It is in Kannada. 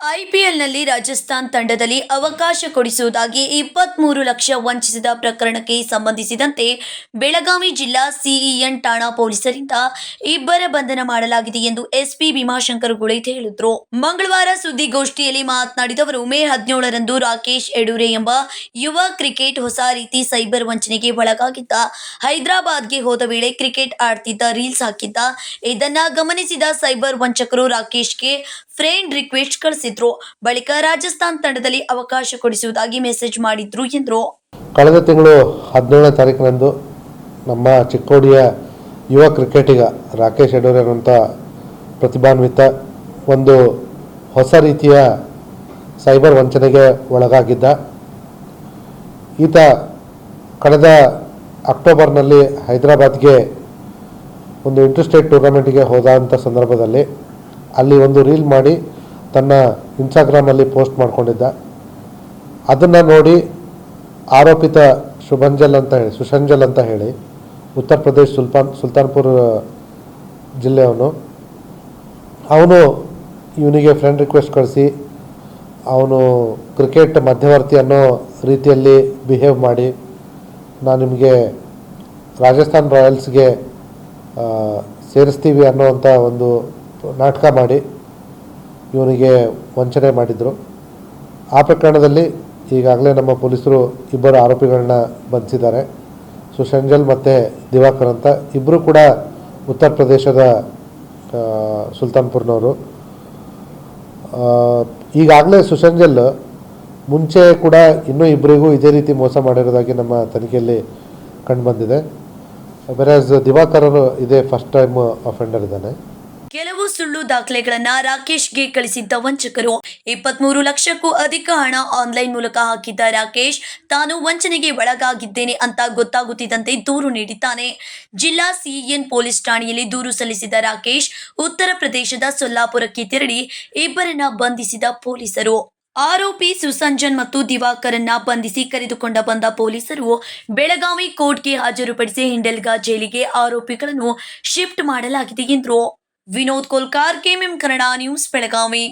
ಐಪಿಎಲ್ನಲ್ಲಿ ರಾಜಸ್ಥಾನ್ ತಂಡದಲ್ಲಿ ಅವಕಾಶ ಕೊಡಿಸುವುದಾಗಿ ಇಪ್ಪತ್ಮೂರು ಲಕ್ಷ ವಂಚಿಸಿದ ಪ್ರಕರಣಕ್ಕೆ ಸಂಬಂಧಿಸಿದಂತೆ ಬೆಳಗಾವಿ ಜಿಲ್ಲಾ ಸಿಇಎನ್ ಠಾಣಾ ಪೊಲೀಸರಿಂದ ಇಬ್ಬರ ಬಂಧನ ಮಾಡಲಾಗಿದೆ ಎಂದು ಎಸ್ಪಿ ಭೀಮಾಶಂಕರ್ ಗುಳೇತ್ ಹೇಳಿದರು. ಮಂಗಳವಾರ ಸುದ್ದಿಗೋಷ್ಠಿಯಲ್ಲಿ ಮಾತನಾಡಿದವರು, ಮೇ ಹದಿನೇಳರಂದು ರಾಕೇಶ್ ಯಡೂರೆ ಎಂಬ ಯುವ ಕ್ರಿಕೆಟ್ ಹೊಸ ರೀತಿ ಸೈಬರ್ ವಂಚನೆಗೆ ಒಳಗಾಗಿದ್ದ. ಹೈದರಾಬಾದ್ಗೆ ಹೋದ ವೇಳೆ ಕ್ರಿಕೆಟ್ ಆಡ್ತಿದ್ದ ರೀಲ್ಸ್ ಹಾಕಿದ್ದ. ಇದನ್ನ ಗಮನಿಸಿದ ಸೈಬರ್ ವಂಚಕರು ರಾಕೇಶ್ಗೆ ಫ್ರೆಂಡ್ ರಿಕ್ವೆಸ್ಟ್ ಕಳಿಸಿದ್ರು. ಬಳಿಕ ರಾಜಸ್ಥಾನ್ ತಂಡದಲ್ಲಿ ಅವಕಾಶ ಕೊಡಿಸುವುದಾಗಿ ಮೆಸೇಜ್ ಮಾಡಿದ್ರು ಎಂದರು. ಕಳೆದ ತಿಂಗಳು ಹದಿನೇಳನೇ ತಾರೀಕಿನಂದು ನಮ್ಮ ಚಿಕ್ಕೋಡಿಯ ಯುವ ಕ್ರಿಕೆಟಿಗ ರಾಕೇಶ್ ಎಡೋರೆ ಅನ್ನುವಂಥ ಪ್ರತಿಭಾನ್ವಿತ ಒಂದು ಹೊಸ ರೀತಿಯ ಸೈಬರ್ ವಂಚನೆಗೆ ಒಳಗಾಗಿದ್ದ. ಈತ ಕಳೆದ ಅಕ್ಟೋಬರ್ನಲ್ಲಿ ಹೈದರಾಬಾದ್ಗೆ ಒಂದು ಇಂಟರ್ಸ್ಟೇಟ್ ಟೂರ್ನಮೆಂಟ್ಗೆ ಹೋದಂಥ ಸಂದರ್ಭದಲ್ಲಿ ಅಲ್ಲಿ ಒಂದು ರೀಲ್ ಮಾಡಿ ತನ್ನ ಇನ್ಸ್ಟಾಗ್ರಾಮಲ್ಲಿ ಪೋಸ್ಟ್ ಮಾಡಿಕೊಂಡಿದ್ದ. ಅದನ್ನು ನೋಡಿ ಆರೋಪಿತ ಶುಭಂಜಲ್ ಅಂತ ಹೇಳಿ, ಸುಶಂಜಲ್ ಅಂತ ಹೇಳಿ, ಉತ್ತರ ಪ್ರದೇಶ ಸುಲ್ತಾನ್, ಸುಲ್ತಾನ್ಪುರ್ ಜಿಲ್ಲೆಯವನು. ಅವನು ಇವನಿಗೆ ಫ್ರೆಂಡ್ ರಿಕ್ವೆಸ್ಟ್ ಕಳಿಸಿ, ಅವನು ಕ್ರಿಕೆಟ್ ಮಧ್ಯವರ್ತಿ ಅನ್ನೋ ರೀತಿಯಲ್ಲಿ ಬಿಹೇವ್ ಮಾಡಿ ನಾನು ನಿಮಗೆ ರಾಜಸ್ಥಾನ್ ರಾಯಲ್ಸ್ಗೆ ಸೇರಿಸ್ತೀವಿ ಅನ್ನೋವಂಥ ಒಂದು ನಾಟಕ ಮಾಡಿ ಇವನಿಗೆ ವಂಚನೆ ಮಾಡಿದರು. ಆ ಪ್ರಕರಣದಲ್ಲಿ ಈಗಾಗಲೇ ನಮ್ಮ ಪೊಲೀಸರು ಇಬ್ಬರು ಆರೋಪಿಗಳನ್ನ ಬಂಧಿಸಿದ್ದಾರೆ. ಸುಶಂಜಲ್ ಮತ್ತು ದಿವಾಕರ್ ಅಂತ ಇಬ್ಬರು ಕೂಡ ಉತ್ತರ ಪ್ರದೇಶದ ಸುಲ್ತಾನ್ಪುರ್ನವರು. ಈಗಾಗಲೇ ಸುಶಂಜಲ್ ಮುಂಚೆ ಕೂಡ ಇನ್ನೂ ಇಬ್ಬರಿಗೂ ಇದೇ ರೀತಿ ಮೋಸ ಮಾಡಿರೋದಾಗಿ ನಮ್ಮ ತನಿಖೆಯಲ್ಲಿ ಕಂಡುಬಂದಿದೆ ಬೇರೆ ದಿವಾಕರ್ ಅವರು ಇದೇ ಫಸ್ಟ್ ಟೈಮ್ ಅಫೆಂಡರ್ ಇದ್ದಾನೆ. ಸುಳ್ಳು ದಾಖಲೆಗಳನ್ನ ರಾಕೇಶ್ಗೆ ಕಳಿಸಿದ್ದ ವಂಚಕರು. ಇಪ್ಪತ್ಮೂರು ಲಕ್ಷಕ್ಕೂ ಅಧಿಕ ಹಣ ಆನ್ಲೈನ್ ಮೂಲಕ ಹಾಕಿದ್ದ ರಾಕೇಶ್, ತಾನು ವಂಚನೆಗೆ ಒಳಗಾಗಿದ್ದೇನೆ ಅಂತ ಗೊತ್ತಾಗುತ್ತಿದ್ದಂತೆ ದೂರು ನೀಡಿದ್ದಾನೆ. ಜಿಲ್ಲಾ ಸಿಇಎನ್ ಪೊಲೀಸ್ ಠಾಣೆಯಲ್ಲಿ ದೂರು ಸಲ್ಲಿಸಿದ ರಾಕೇಶ್, ಉತ್ತರ ಪ್ರದೇಶದ ಸೊಲ್ಲಾಪುರಕ್ಕೆ ತೆರಳಿ ಇಬ್ಬರನ್ನ ಬಂಧಿಸಿದ ಪೊಲೀಸರು. ಆರೋಪಿ ಸುಸಂಜನ್ ಮತ್ತು ದಿವಾಕರನ್ನ ಬಂಧಿಸಿ ಕರೆದುಕೊಂಡ ಬಂದ ಪೊಲೀಸರು ಬೆಳಗಾವಿ ಕೋರ್ಟ್ಗೆ ಹಾಜರುಪಡಿಸಿ ಹಿಂಡೆಲ್ಗಾ ಜೈಲಿಗೆ ಆರೋಪಿಗಳನ್ನು ಶಿಫ್ಟ್ ಮಾಡಲಾಗಿದೆ ಎಂದರು. Vinod Kolkar KMM Kannada news Belagavi